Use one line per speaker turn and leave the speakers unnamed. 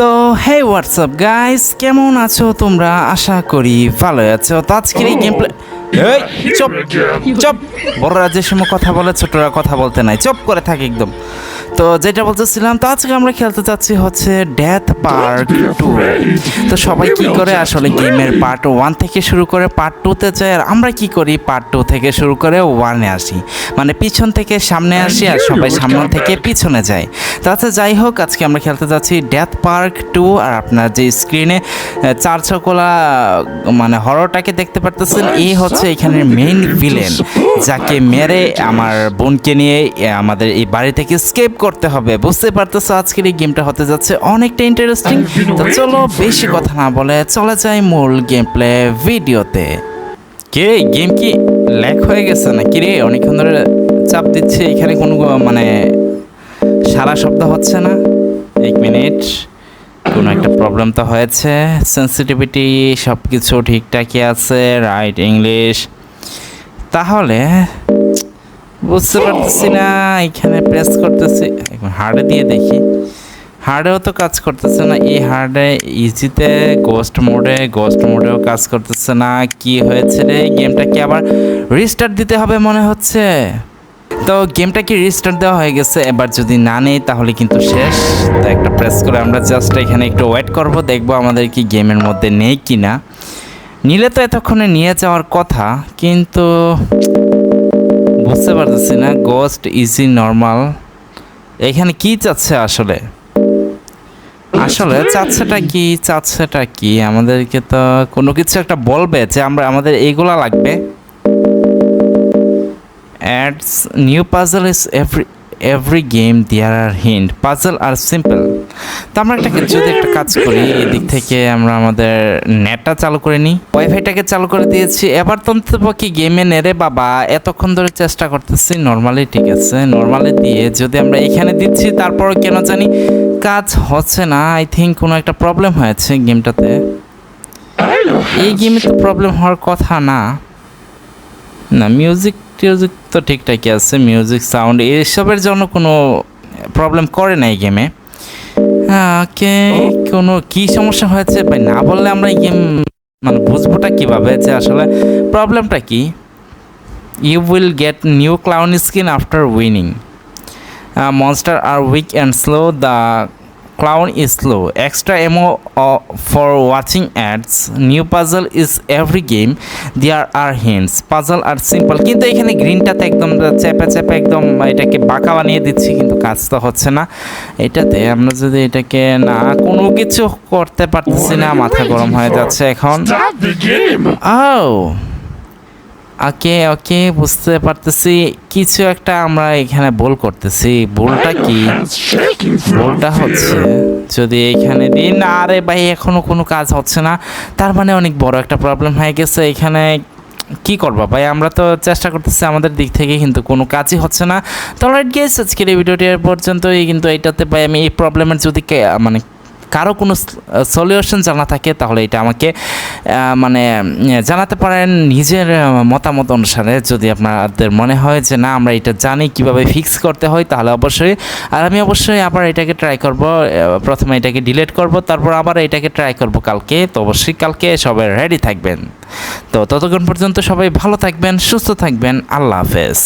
তো হে WhatsApp guys কেমন আছো তোমরা? আশা করি ভালো আছো। তো আজকের এই গেম প্লে এই, চুপ চুপ। বড়রা যে সময় কথা বলে, ছোটরা কথা বলতে নাই। চুপ করে থাকে একদম। তো যেটা বলতেছিলাম, তো আজকে আমরা খেলতে চাচ্ছি হচ্ছে ডেথ পার্ট টু তো সবাই কি করে আসলে গেমের পার্ট ওয়ান থেকে শুরু করে পার্ট টুতে যায়, আর আমরা কি করি পার্ট টু থেকে শুরু করে ওয়ানে আসি? মানে পিছন থেকে সামনে আসি, আর সবাই সামনে থেকে পিছনে যায়। তো আচ্ছা যাই হোক, আজকে আমরা খেলতে যাচ্ছি ডেথ পার্ক টু আর আপনার যে স্ক্রিনে চার চকলা মানে হরটাকে দেখতে পারতেছেন এই হচ্ছে এখানের মেইন ভিলেন যাকে মেরে আমার বোনকে নিয়ে আমাদের এই বাড়ি থেকে স্কেপ করতে হবে। বুঝতে পারতেছো আজকের এই গেমটা হতে যাচ্ছে অনেকটা ইন্টারেস্টিং তো চলো বেশি কথা না বলে চলে যাই মূল গেম প্লে ভিডিওতে। কে গেম কি ল্যাক হয়ে গেছে না রে? অনেকক্ষণ ধরে চাপ দিচ্ছে, এখানে কোনো মানে সারা শব্দ হচ্ছে না। প্রবলেম তো হয়েছে। সেন্সিটিভিটি সব কিছু ঠিকঠাকই আছে রাইট ইংলিশ তাহলে বুঝতে পারতেছি না, এখানে প্রেস করতেছি। হার্ডে দিয়ে দেখি। হার্ডেও তো কাজ করতেছে না, এই হার্ডে ইজিতে গোস্ট মোডে গোস্ট মোডেও কাজ করতেছে না। কি হয়েছে রে? গেমটা কি আবার রিস্টার্ট দিতে হবে মনে হচ্ছে। তো গেমটা কি রিস্টার্ট দেওয়া হয়ে গেছে? এবার যদি না নেই, তাহলে কিন্তু শেষ। তো একটা প্রেস করে আমরা জাস্ট এখানে একটু ওয়েট করব, দেখব আমাদের কি গেমের মধ্যে নেই কি না নিলে তো এতক্ষণে নিয়ে যাওয়ার কথা, কিন্তু বুঝতে পারতেছি না গোস্ট ইজি নর্মাল এখানে কি চাচ্ছে আসলে? আসলে চাচ্ছেটা কি চাচ্ছেটা কি? আমাদেরকে তো কোনো কিছু একটা বলবে যে আমরা, আমাদের এইগুলা লাগবে। Ads new puzzle is every every game there are hint puzzle are simple তো আমরা একটা যদি একটা কাজ করি এদিক থেকে আমরা আমাদের নেটটা চালু করে নিই। ওয়াইফাইটাকে চালু করে দিয়েছি। এবার তন্তপক্ষে গেমে নেড়ে বাবা, এতক্ষণ ধরে চেষ্টা করতেছি নর্মালি ঠিক আছে নর্মালি দিয়ে যদি আমরা এখানে দিচ্ছি, তারপরও কেন জানি কাজ হচ্ছে না। আই থিঙ্ক কোনো একটা প্রবলেম হয়েছে গেমটাতে এই গেমে তো প্রবলেম হওয়ার কথা না। না মিউজিক টিউজিক তো ঠিকঠাকই আছে মিউজিক সাউন্ড এসবের জন্য কোনো প্রবলেম করে না এই গেমে কে কোনো, কি সমস্যা হয়েছে ভাই? না বললে আমরা এই গেম মানে বুঝবোটা কীভাবে যে আসলে প্রবলেমটা কি? You will get new clown skin after winning monster are weak and slow the clown is slow extra ammo uh, for watching ads new puzzle is every game there are hints puzzle are simple কিন্তু এখানে গ্রিনটাতে একদম চেপে চেপে একদম এটাকে বাঁকা বানিয়ে দিচ্ছি কিন্তু কাজ তো হচ্ছে না এটাতে আমরা যদি এটাকে না কোনো কিছু করতে পারতেছি না মাথা গরম হয়ে যাচ্ছে এখন! ও ওকে ওকে, বুঝতে পারতেছি। কিছু একটা আমরা এখানে ভুল করতেছি। ভুলটা কি? ভুলটা হচ্ছে যদি এখানে দিন, আরে ভাই, এখনও কোনো কাজ হচ্ছে না। তার মানে অনেক বড় একটা প্রবলেম হয়ে গেছে। এখানে কি করব ভাই? আমরা তো চেষ্টা করতেছি আমাদের দিক থেকে কিন্তু কোনো কাজই হচ্ছে না। তো রাইট গেস আজকের এই ভিডিওটি পর্যন্তই। কিন্তু এইটাতে ভাই, আমি এই প্রবলেমের যদি মানে কারও কোনো সলিউশন জানা থাকে, তাহলে এটা আমাকে মানে জানাতে পারেন নিজের মতামত অনুসারে যদি আপনাদের মনে হয় যে না, আমরা এটা জানি কীভাবে ফিক্স করতে হয়, তাহলে অবশ্যই, আর আমি অবশ্যই আবার এটাকে ট্রাই করব প্রথমে এটাকে ডিলিট করব, তারপর আবার এটাকে ট্রাই করব কালকে, তো অবশ্যই কালকে সবাই রেডি থাকবেন। তো ততক্ষণ পর্যন্ত সবাই ভালো থাকবেন, সুস্থ থাকবেন, আল্লাহ হাফেজ।